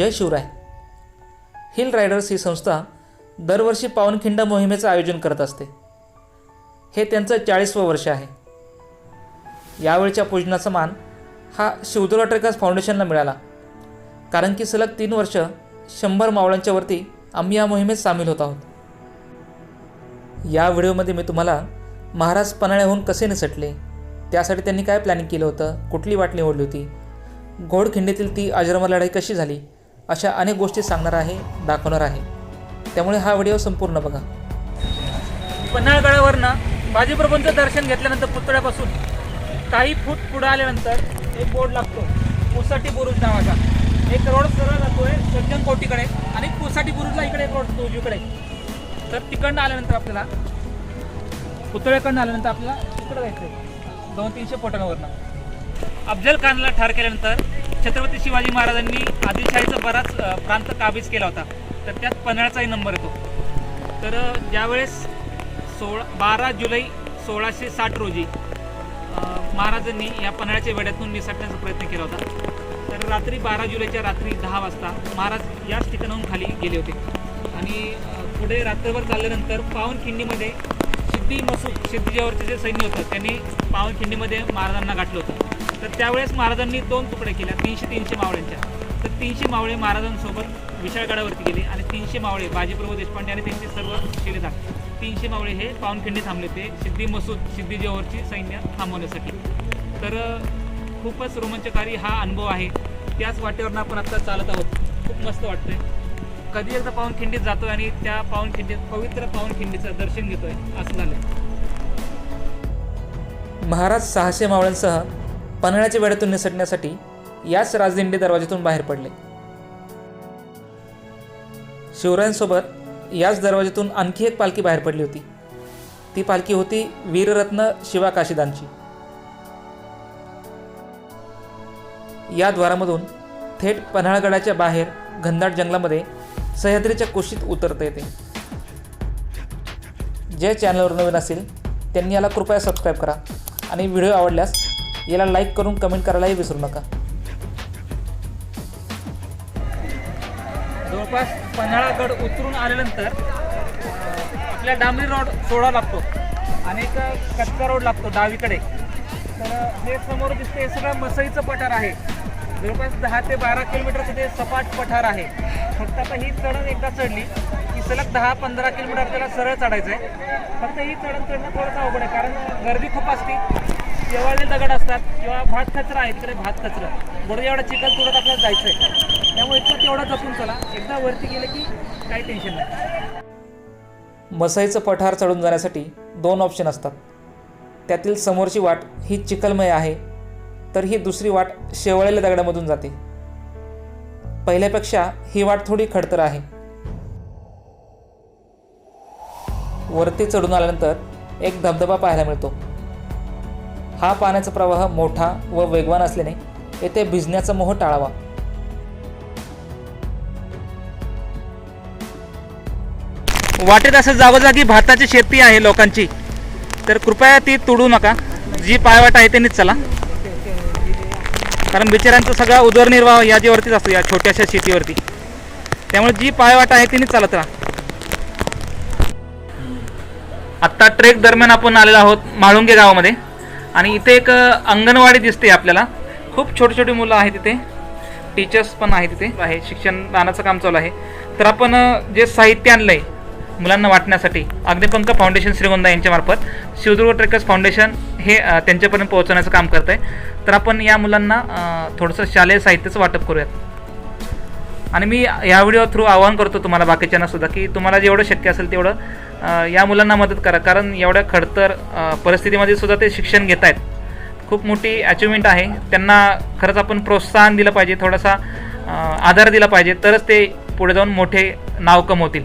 जय Shivray. Hill riders ही संस्था दरवर्षी पावनखिंड मोहिमेचं आयोजन करत असते. हे त्यांचं चाळीसवं वर्ष आहे. यावेळच्या पूजनाचा मान हा शिवदुर्गा ट्रेकर्स फाउंडेशनला मिळाला. कारण की सलग तीन वर्ष शंभर मावळांच्या वरती आम्ही या मोहिमेत सामील होत आहोत. या व्हिडिओमध्ये मी तुम्हाला महाराज पन्हाळ्याहून कसे निसटले त्यासाठी त्यांनी काय प्लॅनिंग केलं होतं कुठली वाट निवडली होती घोडखिंडीतील ती अजरमर लढाई कशी झाली अशा अनेक गोष्टी सांगणार आहे दाखवणार आहे. त्यामुळे हा व्हिडिओ संपूर्ण बघा. पन्हाळगडावरनं बाजीप्रभूंचं दर्शन घेतल्यानंतर पुतळ्यापासून काही फूट पुढे आल्यानंतर एक बोर्ड लागतो पुसाटी बुरुज नावाचा. एक रोड सरळ जातोय सज्जन कोटीकडे आणि पुसाटी बुरुजला इकडे एक रोड जातो उजवीकडे. तर तिकडनं आल्यानंतर आपल्याला पुतळ्याकडनं आल्यानंतर आपल्याला इकडे जायचं दोन तीनशे फुटांवरनं. अफजल खानला ठार केल्यानंतर छत्रपती शिवाजी महाराजांनी आदिलशाहीचा बराच प्रांत काबीज केला होता. तर त्यात पन्हाळाचाही नंबर येतो. तर ज्यावेळेस सोळा बारा जुलै सोळाशे साठ रोजी महाराजांनी या पन्हाळ्याच्या वेड्यातून निसटण्याचा प्रयत्न केला होता. तर रात्री बारा जुलैच्या रात्री दहा वाजता महाराज याच ठिकाणाहून खाली गेले होते. आणि पुढे रात्रभर चालल्यानंतर पावनखिंडीमध्ये सिद्धी मसूद सिद्धीच्यावरचे जे सैन्य होतं त्यांनी पावनखिंडीमध्ये महाराजांना गाठलं होतं. तर त्यावेळेस महाराजांनी दोन तुकडे केल्या तीनशे तीनशे मावळ्यांच्या. तर तीनशे मावळे महाराजांसोबत विशाळगडावरती गेले आणि तीनशे मावळे बाजीप्रभू देशपांडे आणि त्यांचे सर्व शिलेदार तीनशे मावळे हे पावनखिंडी थांबले होते सिद्धी मसूद सिद्धीजेवरची सैन्य थांबवण्यासाठी. तर खूपच रोमांचकारी हा अनुभव आहे. त्याच वाटेवरनं आपण आत्ता चालत आहोत. खूप मस्त वाटतंय. कधी एकदा पावनखिंडीत जातोय आणि त्या पावनखिंडीत पवित्र पावनखिंडीचं दर्शन घेतोय असं झालं महाराज सहाशे मावळ्यांसह पन्हाळ्याच्या वेड्यातून निसटण्यासाठी याच राजदिंडी दरवाजातून बाहेर पडले. शिवरायांसोबत याच दरवाजातून आणखी एक पालखी बाहेर पडली होती. ती पालखी होती वीररत्न शिवा काशीदांची या द्वारामधून थेट पन्हाळगडाच्या बाहेर घनदाट जंगलामध्ये सह्याद्रीच्या कुशीत उतरता येते. जे चॅनलवर नवीन असेल त्यांनी याला कृपया सबस्क्राईब करा आणि व्हिडिओ आवडल्यास याला लाईक करून कमेंट करायलाही विसरू नका. जवळपास पन्हाळागड उतरून आल्यानंतर आपल्या डांबरी रोड सोडा लागतो आणि एक कच्चा रोड लागतो डावीकडे. तर हे समोर दिसते हे सगळं मसईचं पठार आहे. जवळपास दहा ते बारा किलोमीटरचं ते सपाट पठार आहे. फक्त आता ही चढण एकदा चढली की सलग दहा पंधरा किलोमीटर आपल्याला सरळ चढायचं आहे फक्त ही चढण चढणं थोडंसं अवघड आहे कारण गर्दी खूप असते. शेवाळले दगड असतात किंवा भात कचरा आहे तिकडे भात कचरा. बरोबर एवढा चिखल तुरत आपल्याला जायचं आहे त्यामुळे इतकं तेवढा जपून चला. एकदा वरती गेलं की काही टेन्शन नाही. मसाईचं पठार चढून जाण्यासाठी दोन ऑप्शन असतात. त्यातील समोरची वाट ही चिखलमय आहे तर ही दुसरी वाट शेवळलेल्या दगडामधून जाते. पहिल्यापेक्षा ही वाट थोडी खडतर आहे. वरती चढून आल्यानंतर एक धबधबा पाहायला मिळतो. हा पाण्याचा प्रवाह मोठा व वेगवान असल्याने येथे भिजण्याचा मोह टाळावा. वाटेत असं जागोजागी भाताची शेती आहे लोकांची. तर कृपया ती तोडू नका. जी पायवाट आहे त्यांनीच चला. कारण बिचाऱ्यांचा सगळा उदरनिर्वाह याच्यावरतीच असतो या छोट्याशा शेतीवरती. त्यामुळे जी पायवाट आहे तिनेच चालत राहा. आत्ता ट्रेक दरम्यान आपण आलेलो आहोत म्हाळुंगे गावामध्ये. आणि इथे एक अंगणवाडी दिसते आपल्याला. खूप छोटी छोटी मुलं आहेत तिथे टीचर्स पण आहेत तिथे आहे शिक्षण दानाचं काम चालू आहे. तर आपण जे साहित्य आणलं आहे मुलांना वाटण्यासाठी अग्निपंख फाउंडेशन श्रीगोंदा यांच्यामार्फत शिवदुर्ग ट्रेकर्स फाउंडेशन हे त्यांच्यापर्यंत पोहोचवण्याचं काम करत आहे तर आपण या मुलांना थोडंसं शालेय साहित्याचं वाटप करूयात. आणि मी या व्हिडिओ थ्रू आवाहन करतो तुम्हाला बाकीच्यांना सुद्धा की तुम्हाला जेवढं शक्य असेल तेवढं या मुलांना मदत करा. कारण एवढ्या खडतर परिस्थितीमध्ये सुद्धा ते शिक्षण घेत आहेत खूप मोठी अचिव्हमेंट आहे. त्यांना खरंच आपण प्रोत्साहन दिलं पाहिजे थोडासा आधार दिला पाहिजे तरच ते पुढे जाऊन मोठे नाव कमवतील.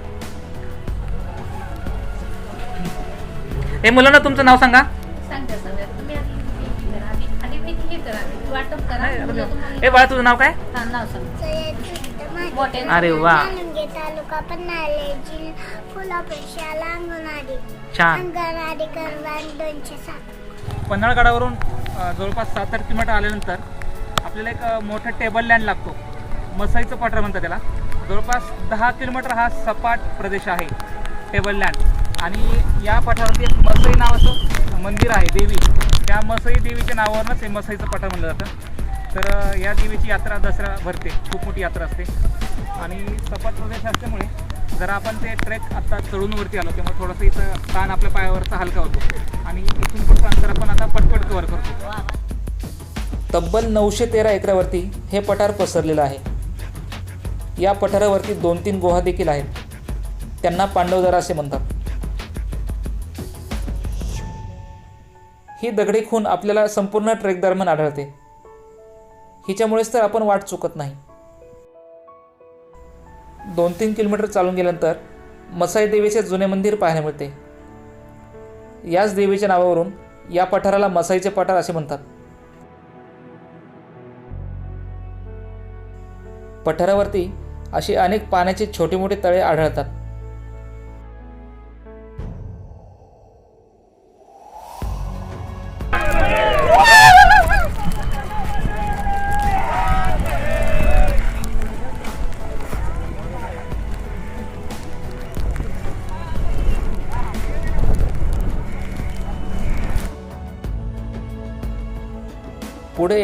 हे मुलांना तुमचं नाव सांगा. सांगते सांगते तुम्ही आधी हे करा. आधी आधी मी करा. वाटप करा. मुलं तुम्हाला- बाळा तुझं नाव काय? हा, नाव सांग. मोठे अरे वा. नानंगे तालुका पन्हाळे जिल्हा कोल्हापूर शाळा अंगणवाडी. छान. अंगणवाडी क्रमांक दोनशे सात. पन्हाळगडावरून अ, जवळपास सात आठ किलोमीटर आल्यानंतर आपल्याला एक अ, मोठा टेबल लँड लागतो. मसाईचं पठार म्हणतात त्याला. जवळपास दहा किलोमीटर हा सपाट प्रदेश आहे टेबल लँड आणि या पठारावरती एक मसई नावाचं मंदिर आहे देवी. त्या मसई देवीच्या नावावरूनच हे मसईचं पठार म्हणलं जातं. तर या देवीची यात्रा दसरा भरते. खूप मोठी यात्रा असते. आणि सपाट प्रदेश असल्यामुळे जरा आपण ते ट्रेक आत्ता चढूनवरती आलो त्यामुळे थोडंसं इथं ताण आपल्या पायावरचा हलका होतो. आणि इथून पुढचं अंतर आपण आता पटपट कवर करतो. तब्बल नऊशे तेरा एकरावरती हे पठार पसरलेलं आहे. या पठारावरती दोन तीन गुहा देखील आहेत. त्यांना पांडवदरा असे म्हणतात. ही दगडी खून आपल्याला संपूर्ण ट्रेक दरम्यान आढळते. हिच्यामुळेच तर आपण वाट चुकत नाही. दोन तीन किलोमीटर चालून गेल्यानंतर मसाई देवीचे जुने मंदिर पाहायला मिळते. याच देवीच्या नावावरून या पठाराला मसाईचे पठार असे म्हणतात. पठारावरती अशी अनेक पाण्याचे छोटे मोठे तळे आढळतात.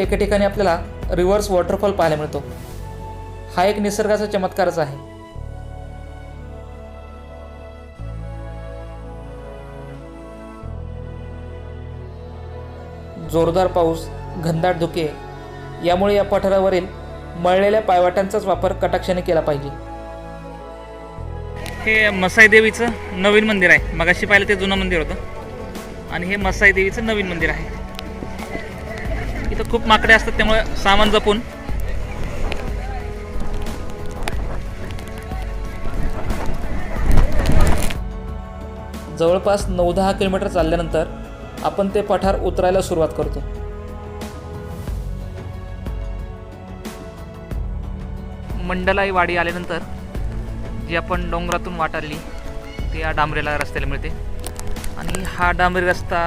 एका ठिकाणी आपल्याला रिव्हर्स वॉटरफॉल पाहायला मिळतो. हा एक निसर्गाचा चमत्कारच आहे. जोरदार पाऊस घनदाट धुके यामुळे या पठारावरील मळलेल्या पायवाटांचाच वापर कटाक्षाने केला पाहिजे. हे मसाई देवीचं नवीन मंदिर आहे. मगाशी पाहिलं ते जुनं मंदिर होतं. आणि हे मसाई देवीचं नवीन मंदिर आहे. इथं खूप माकडे असतात त्यामुळे सामान जपून. जवळपास नऊ दहा किलोमीटर चालल्यानंतर आपण ते पठार उतरायला सुरुवात करतो. मंडलाई वाडी आल्यानंतर जी आपण डोंगरातून वाट आली ती या डांबरेला रस्त्याला मिळते. आणि हा डांबरी रस्ता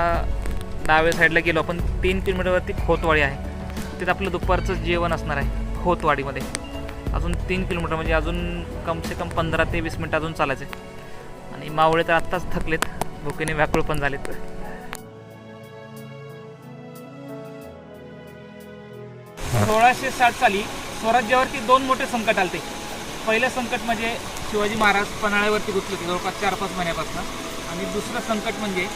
डाव्या साईडला गेलो आपण तीन किलोमीटरवरती खोतवाडी आहे. तिथं आपलं दुपारचं जेवण असणार आहे खोतवाडीमध्ये. अजून तीन किलोमीटर म्हणजे अजून कमसे कम पंधरा ते वीस मिनटं अजून चालायचे आणि मावळे तर आत्ताच थकलेत भुकेने व्याकुळ पण झालेत. सोळाशे साठ साली स्वराज्यावरती दोन मोठे संकट आलते. पहिलं संकट म्हणजे शिवाजी महाराज पन्हाळ्यावरती घुसले होते जवळपास चार पाच महिन्यापासून. आणि दुसरं संकट म्हणजे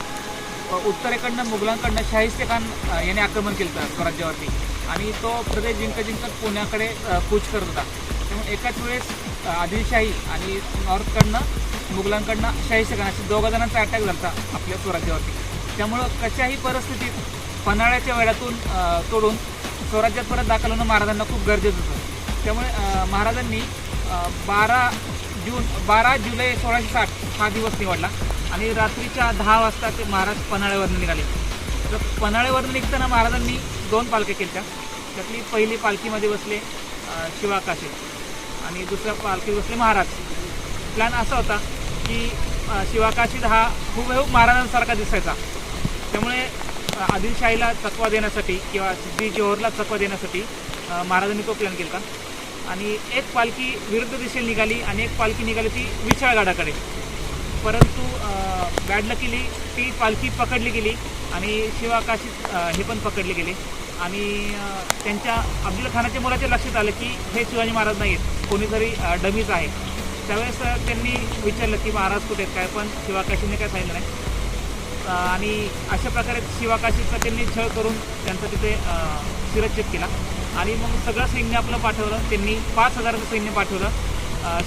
उत्तरेकडनं मुघलांकडनं शाहिस्ते खान याने आक्रमण केलं होतं स्वराज्यावरती. आणि तो प्रदेश जिंकत जिंकत पुण्याकडे कूच करत होता. त्यामुळे एकाच वेळेस आदिलशाही आणि नॉर्थकडनं मुघलांकडनं शाहिस्ते खान असे दोघा जणांचा अटॅक झाला आपल्या स्वराज्यावरती. त्यामुळं कशाही परिस्थितीत पन्हाळ्याच्या वेळातून तोडून स्वराज्यात परत दाखल होणं महाराजांना खूप गरजेचं होतं. त्यामुळे महाराजांनी बारा जून बारा जुलै सोळाशे साठ हा दिवस निवडला. आणि रात्रीच्या दहा वाजता ते महाराज पन्हाळ्यावरनं निघाले. तर पन्हाळ्यावरनं निघताना महाराजांनी दोन पालख्या केल्या त्यातली पहिली पालखीमध्ये बसले शिवाकाशे आणि दुसऱ्या पालखीत बसले महाराज. प्लॅन असा होता की अ, शिवाकाशीद हा हुबेहूब महाराजांसारखा दिसायचा. त्यामुळे आदिलशाहीला चकवा देण्यासाठी किंवा सिद्धी जोहरला चकवा देण्यासाठी महाराजांनी तो प्लॅन केला आणि एक पालखी विरुद्ध दिशेला निघाली आणि एक पालखी निघाली ती विशाळगडाकडे. परंतु बॅड लकीली ती पालखी पकडली गेली आणि शिवाकाशी हे पण पकडले गेले. आणि त्यांच्या अब्दुल खानाच्या मुलाच्या लक्षात आलं की हे शिवाजी महाराज नाही आहेत कोणीतरी अ, डमीच आहे. त्यावेळेस त्यांनी विचारलं की महाराज कुठे आहेत? काय पण? शिवाकाशीने काय सांगितलं नाही. आणि अशा प्रकारे शिवाकाशीचा त्यांनी छळ करून त्यांचा तिथे शिरच्छेद केला. आणि मग सगळं सैन्य आपलं पाठवलं. त्यांनी पाच हजाराचं सैन्य पाठवलं.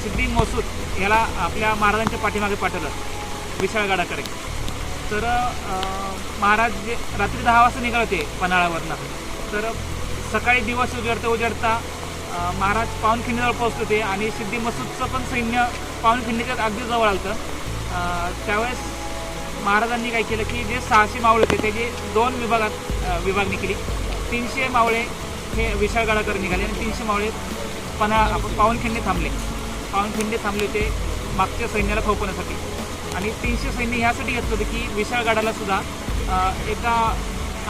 सिद्धी मसूद याला आपल्या महाराजांच्या पाठीमागे पाठवलं विशाळगडाकडे तर महाराज जे रात्री दहा वाजता निघाले होते तर सकाळी दिवस उजडता उजडता महाराज पावनखिंडीजवळ पोहोचले होते आणि सिद्धी मसूदचं पण सैन्य पावनखिंडीच्या अगदी जवळ आलं होतं. त्यावेळेस महाराजांनी काय केलं की जे सहाशे मावळे होते त्याचे दोन विभागात विभागणी केली. तीनशे मावळे हे विशाळगडाकडे निघाले आणि तीनशे मावळे पन्हा आपण पावनखिंडी थांबले. पावनखिंडी थांबले होते मागच्या सैन्याला थोपवण्यासाठी. आणि तीनशे सैन्य ह्यासाठी घेतलं होतं की विशाळगडाला सुद्धा एका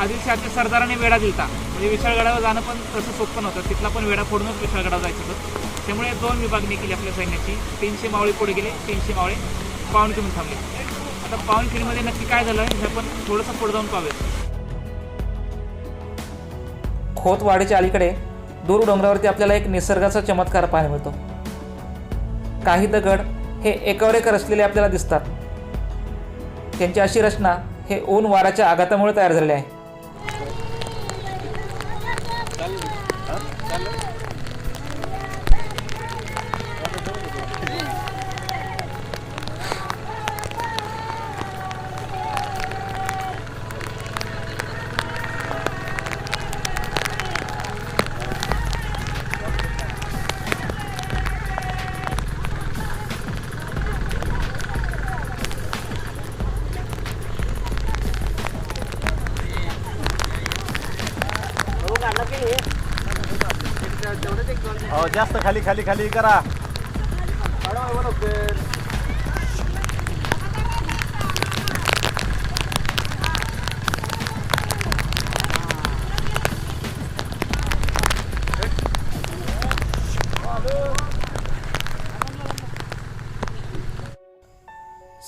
आदिलशहाच्या सरदाराने वेढा दिलता. म्हणजे विशाळगडावर जाणं पण तसं सोपं नव्हतं. तिथला पण वेढा फोडूनच विशाळगडावर जायचं होतं. त्यामुळे दोन विभागणी केली आपल्या सैन्याची. तीनशे मावळे पुढे गेले तीनशे मावळे पावनखिंड थांबले. आता पावनखिंडीमध्ये नक्की काय झालं हे आपण थोडंसं पुढे जाऊन पाहूया खोतवाडीच्या अलीकडे दूर डोंगरावरती आपल्याला एक निसर्गाचा चमत्कार पाहायला मिळतो. काही दगड हे एकावर एक रचलेले आपल्याला दिसतात. त्यांची अशी रचना हे ऊन वाराच्या आघातामुळे तयार झाले आहे. जास्त खाली खाली खाली करा.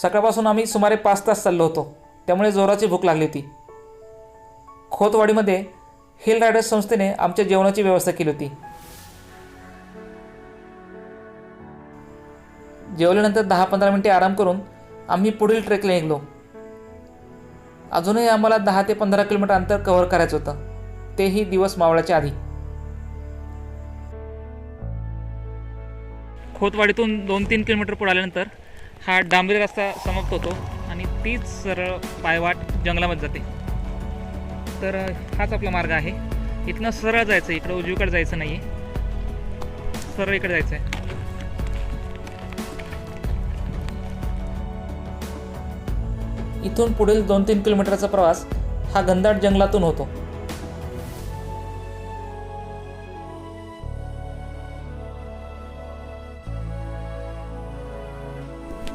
सकाळपासून आम्ही सुमारे पाच तास चाललो होतो. त्यामुळे जोराची भूक लागली होती. खोतवाडीमध्ये हिल रायडर्स संस्थेने आमच्या जेवणाची व्यवस्था केली होती. जेवल्यानंतर दहा पंधरा मिनटे आराम करून आम्ही पुढील ट्रेकला निघलो. अजूनही आम्हाला दहा ते पंधरा किलोमीटर अंतर कव्हर करायचं होतं. तेही दिवस मावळाच्या आधी. खोतवाडीतून दोन तीन किलोमीटर पुढे आल्यानंतर हा डांबरी रस्ता समाप्त होतो आणि तीच सरळ पायवाट जंगलामध्ये जाते. तर हाच आपला मार्ग आहे. इथनं सरळ जायचं आहे, इकडं उजवीकडे जायचं नाही आहे सरळ इकडे जायचं आहे इथून पुढील दोन तीन किलोमीटरचा प्रवास हा घनदाट जंगलातून होतो.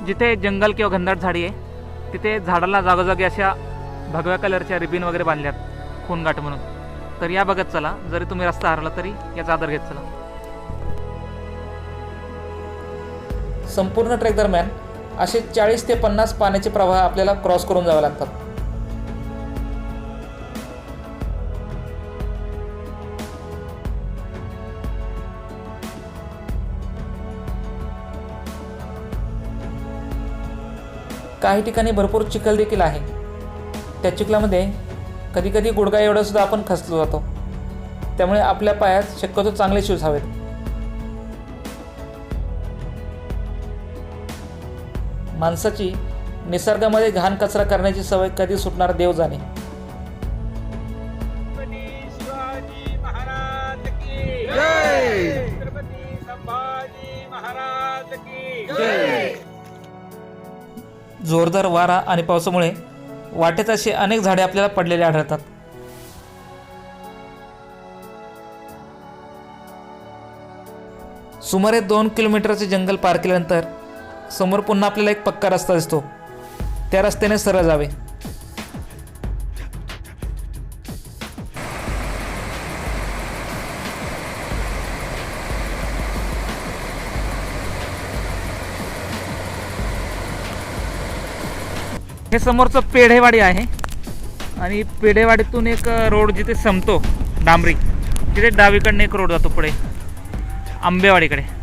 जिथे जंगल किंवा घनदाट झाडी आहे तिथे झाडाला जागोजागी अशा भगव्या कलरच्या रिबिन वगैरे बांधल्यात खूनगाठ म्हणून. तर या बघत चला. जरी तुम्ही रस्ता हरला तरी याचा आदर घेत चला. संपूर्ण ट्रेक दरम्यान असे चाळीस ते पन्नास पाण्याचे प्रवाह आपल्याला क्रॉस करून जावे लागतात. काही ठिकाणी भरपूर चिखल देखील आहे. त्या चिखलामध्ये कधी कधी गुडघा एवढा सुद्धा आपण खचलो जातो. त्यामुळे आपल्या पायात शक्यतो चांगले शूज हवेत. माणसाची निसर्गामध्ये घाण कचरा करण्याची सवय कधी सुटणार देव जाणे. शिवाजी महाराज की. जय! छत्रपती संभाजी महाराज की. जय! जोरदार वारा आणि पावसामुळे वाटेत असे अनेक झाडे आपल्याला पडलेले आढळतात. सुमारे दोन किलोमीटरचे जंगल पार केल्यानंतर समोर पुन्हा आपल्याला एक पक्का रस्ता दिसतो. त्या रस्त्याने सरळ जावे. हे समोरचं पेढेवाडी आहे. आणि पेढेवाडीतून एक रोड जिथे संपतो डांबरी. तिथे डावीकडनं एक रोड जातो पुढे. आंबेवाडीकडे.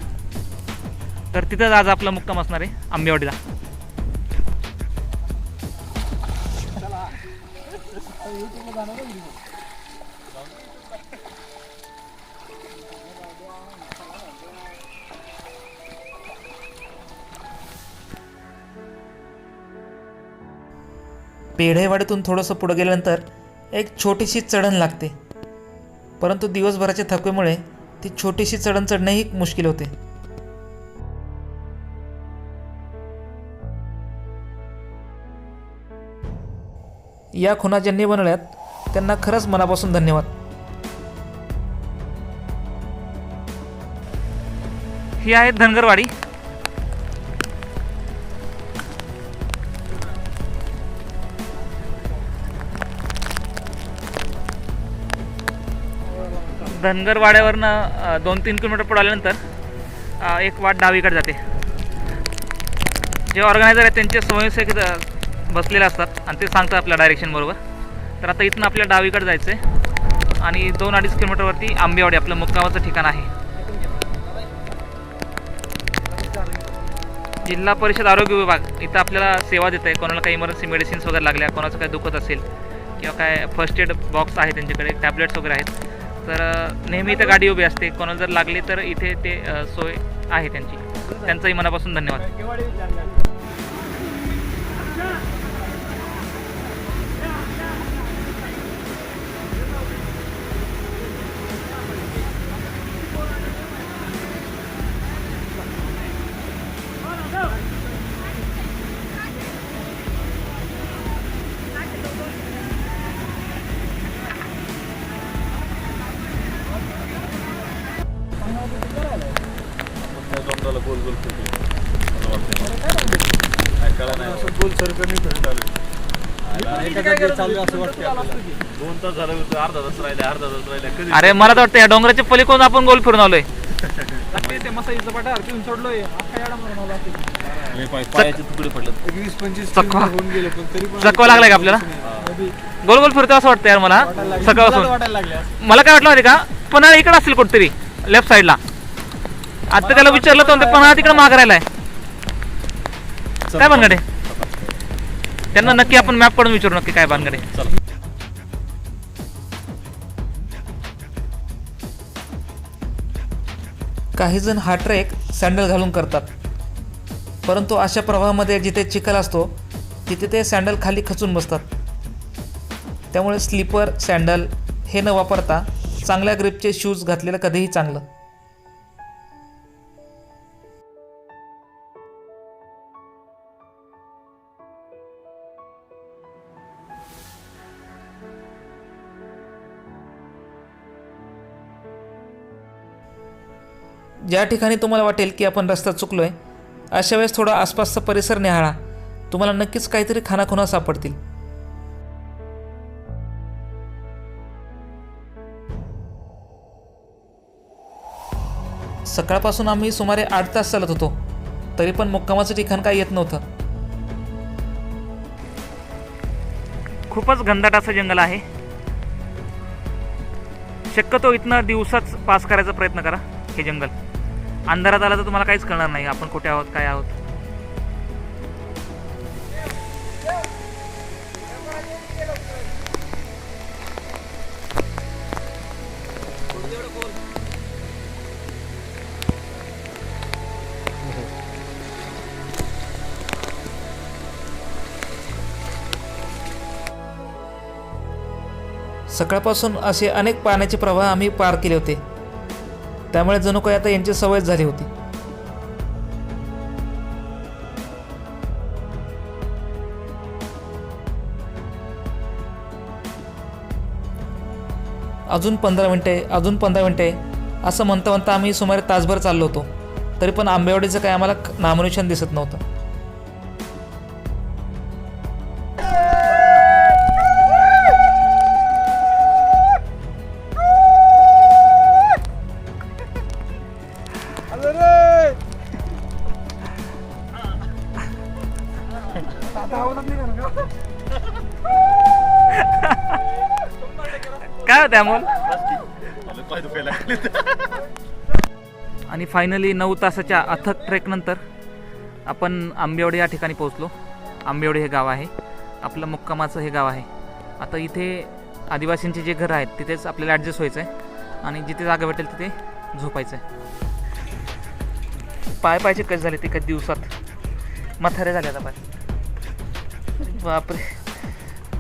तर तिथंच आज आपला मुक्काम असणार आहे आंबेवाडीला. पेढेवाडीतून थोडंसं पुढं गेल्यानंतर एक छोटीशी चढण लागते. परंतु दिवसभराच्या थकवेमुळे ती छोटीशी चढण चढणंही मुश्किल होते. या खुना ज्यांनी बनवल्यात त्यांना खरंच मनापासून धन्यवाद. ही आहे धनगरवाडी. धनगरवाड्यावरनं दोन तीन किलोमीटर पुढे आल्यानंतर एक वाट डावीकडे जाते. जे ऑर्गनायझर आहेत त्यांचे स्वयंसेवक बसलेले असतात आणि ते सांगतात आपल्या डायरेक्शन बरोबर. तर आता इथून आपल्या डावीकडे जायचं आहे आणि दोन अडीच किलोमीटरवरती आंबेवाडी आपलं मुक्कामाचं ठिकाण आहे. जिल्हा परिषद आरोग्य विभाग इथं आपल्याला सेवा देत आहे कोणाला काही इमर्जन्सी मेडिसिन्स वगैरे लागल्या कोणाचं काही दुखत असेल किंवा काय फर्स्ट एड बॉक्स आहे त्यांच्याकडे टॅबलेट्स वगैरे आहेत. तर नेहमी इथं गाडी उभी असते. कोणाला जर लागली तर इथे ते सोय आहे त्यांची. त्यांचंही मनापासून धन्यवाद. गोल गोल कळा नाही. गोल चालू असं वाटतं दोन तास झालं होतं अर्धा तास राहिले अर्धा तास राहिले. कधी अरे मला तर वाटतं या डोंगराच्या पलीकडून आपण गोल फिरून आलोय? ते मसाईचं पाठावर घेऊन सोडलोय. अख्खा येडा मारून आला असेल. मी पाय- पायाचे तुकडे पडले वीस पंचवीस चकवा. किलोमीटर होऊन गेले पण तरी पण चकवा लागलाय का आपल्याला? गोल गोल फिरतो असं वाटतं यार मला सकाळपासून. मला काय वाटलं माहिती का? पन्हाळा इकडे असेल कुठतरी लेफ्ट साईडला आता त्याला विचारलं तर म्हणते तिकडे माग आहे काय भानगडे? त्यांना नक्की आपण मॅपकडून विचारू नक्की काय भानगडे. काही जण हा ट्रेक सँडल घालून करतात. परंतु अशा प्रवाहामध्ये जिथे चिखल असतो तिथे ते सँडल खाली खचून बसतात. त्यामुळे स्लीपर सँडल हे न वापरता चांगल्या ग्रिपचे शूज घातलेलं कधीही चांगलं. ज्या ठिकाणी तुम्हाला वाटेल की आपण रस्ता चुकलो आहे अशा वेळेस थोडा आसपासचा परिसर निहाळा. तुम्हाला नक्कीच काहीतरी खानाखुणा सापडतील. सकाळपासून आम्ही सुमारे आठ तास चालत होतो. तरी पण मुक्कामाचं ठिकाण काय येत नव्हतं. खूपच घनदाट असं जंगल आहे. शक्यतो इथनं दिवसाच पास करायचा प्रयत्न करा हे जंगल. अंधारात आला तर तुम्हाला काहीच कळणार नाही. आपण कुठे आहोत काय आहोत? सकाळपासून असे अनेक पाण्याचे प्रवाह आम्ही पार केले होते. त्यामुळे जणू काही आता यांची सवय झाली होती. अजून पंधरा मिनटे अजून पंधरा मिनटे. असं म्हणता म्हणता आम्ही सुमारे तासभर चाललो होतो. तरी पण आंबेवाडीचं काय आम्हाला नामनिशान दिसत नव्हतं. काय अमोल आणि फायनली नऊ तासाच्या अथक ट्रेकनंतर आपण आंबेवडे या ठिकाणी पोहोचलो. आंबेवडे हे गाव आहे. आपलं मुक्कामाचं हे गाव आहे. आता इथे आदिवासींचे जे घरं आहेत तिथेच आपल्याला ॲडजस्ट व्हायचं आहे आणि जिथे जागा भेटेल तिथे झोपायचं आहे पाय पायचे कसे झाले ते कधी दिवसात. मथारे झाले आता पाय. बापरे.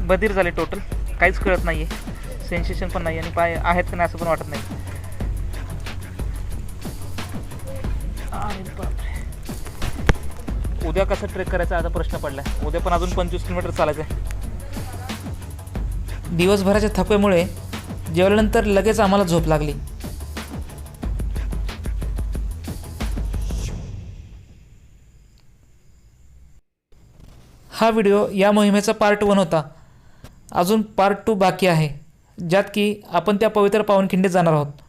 बधीर झाले टोटल काहीच कळत नाही आहे सेन्सेशन पण नाही आणि पाय आहेत का नाही असं पण वाटत नाही. उद्या कसं ट्रेक करायचा आता प्रश्न पडलाय. उद्या पण अजून पंचवीस किलोमीटर चालायचं आहे. दिवसभराच्या थकव्यामुळे जेवल्यानंतर लगेच आम्हाला झोप लागली. हा व्हिडिओ या मोहिमेचा पार्ट वन होता. अजून पार्ट टू बाकी आहे. ज्यात की आपण त्या पवित्र पावनखिंडीत जाणार आहोत.